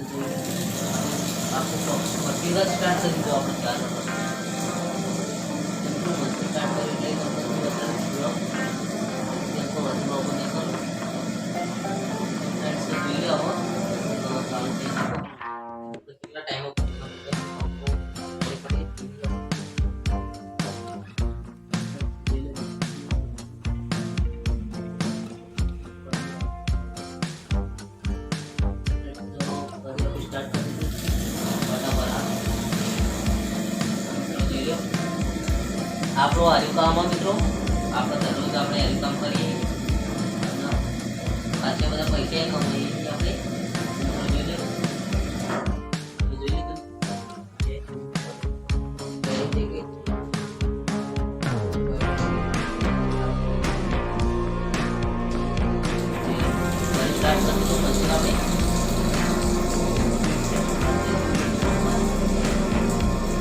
to do ako po. Pag freelance cancel ang tulad ng po. Ano ba ako? આપણો હરિકામમાં મિત્રો આપણે દરરોજ આપણે હરિકામ કરીએ. આટલા બધા પૈસા કમાઈએ આપણે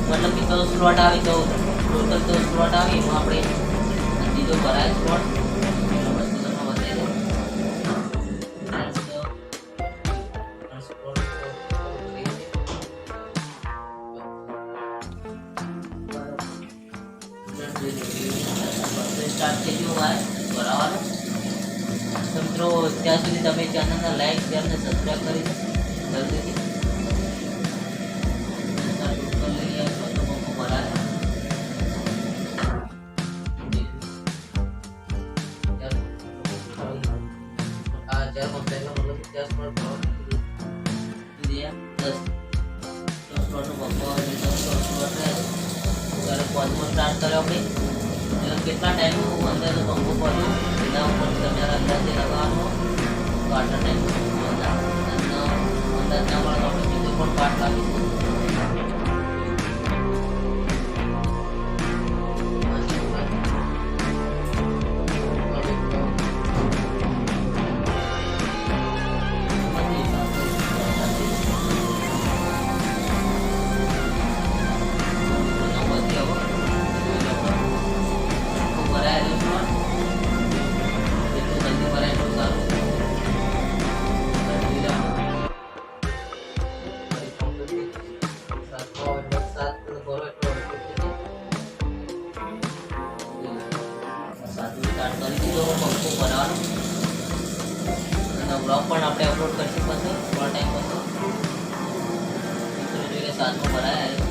મતલબ કે દસ સ્લોટ આવી તો ટોટલ દસ સ્લોટ આવી એમાં આપણે બીજો ભરાય સ્લોટ એટલે વસ્તુ તમને બતાવી દઉં ત્રણ સ્લો- ત્રણ slot થઈ છે. સ્ટાર્ટ થઈ ગયું હોય ભરાવાનું તો મિત્રો ત્યાં સુધી તમે ચેનલને લાઈક શેર અને સબસ્ક્રાઈબ કરી દો જલ્દીથી આ ચાર પંચાયતનો મતલબ દસ પર દસ દસ પંપો અને દસ પ્લોટ રહે ત્યારે પંચમો સ્ટાર્ટ કર્યો આપણે કેટલા ટાઈમ અંદર પંપો પડ્યો એના ઉપર તમારે અંદાજે લગાવવાનો તો આટલા ટાઈમ અંદાજ ના મળે તો આપણે બીજો પણ પાર્ટ લાવીશું બ્લોગ પણ આપણે અપલોડ કરશું પછી થોડા ટાઈમ પછી જોઈએ સાતમો ભરાય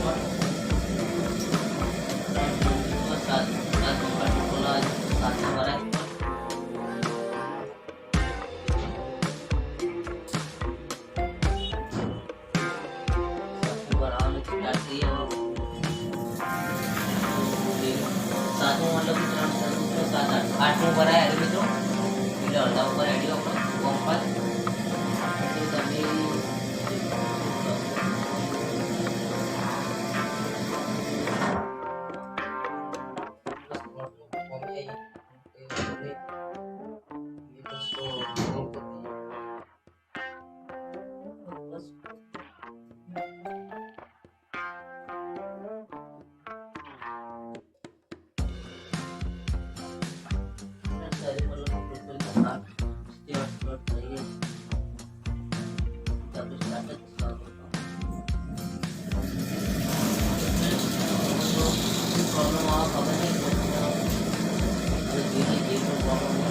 આઠમો ભરાય મિત્રો એટલે અડધા ઉપર આઈડિયો આપણો કોમ્પાસ તો તમે Sabi. Steer for players. Tapos dapat sabi ko. Ito, ito mga kapatid. Ito, dito, dito, dito, dito,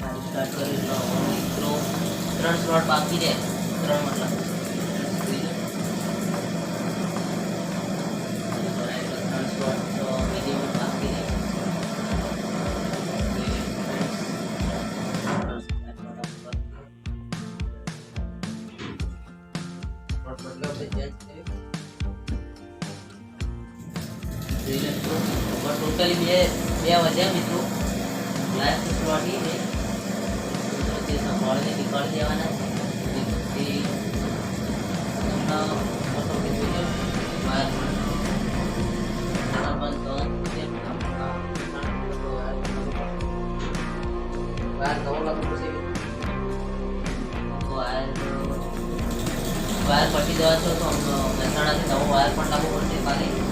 ભરવા સ્ટાર્ટ સ્ટાર્ટ કરી લો મિત્રો ત્રણ સ્લોટ બાકી છે ત્રણ મતલબ મિત્રો પણ ટોટલી બે બે વધ્યા મિત્રો લાસ્ટ પ્લોટી ને મિત્રો તે સંભાળીને નીકાળી દેવાના છે જેથી તમને મોટો કે જોઈ લો બહાર એના પણ તો જેમ બહાર નવો લાગુ છે તો આ વાયર પટી જવા છો તો મહેસાણાથી નવો વાયર પણ લાવવો પડશે ખાલી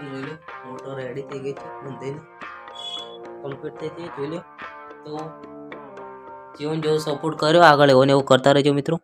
તો જોઈ લો. મોટર રેડી થઈ ગઈ છે. બંધાઈને કમ્પ્લીટ થઈ ગઈ. જોઈ લો. તો જીવન જેવો સપોર્ટ કર્યો. આગળ એવો ને એવું કરતા રહેજો મિત્રો.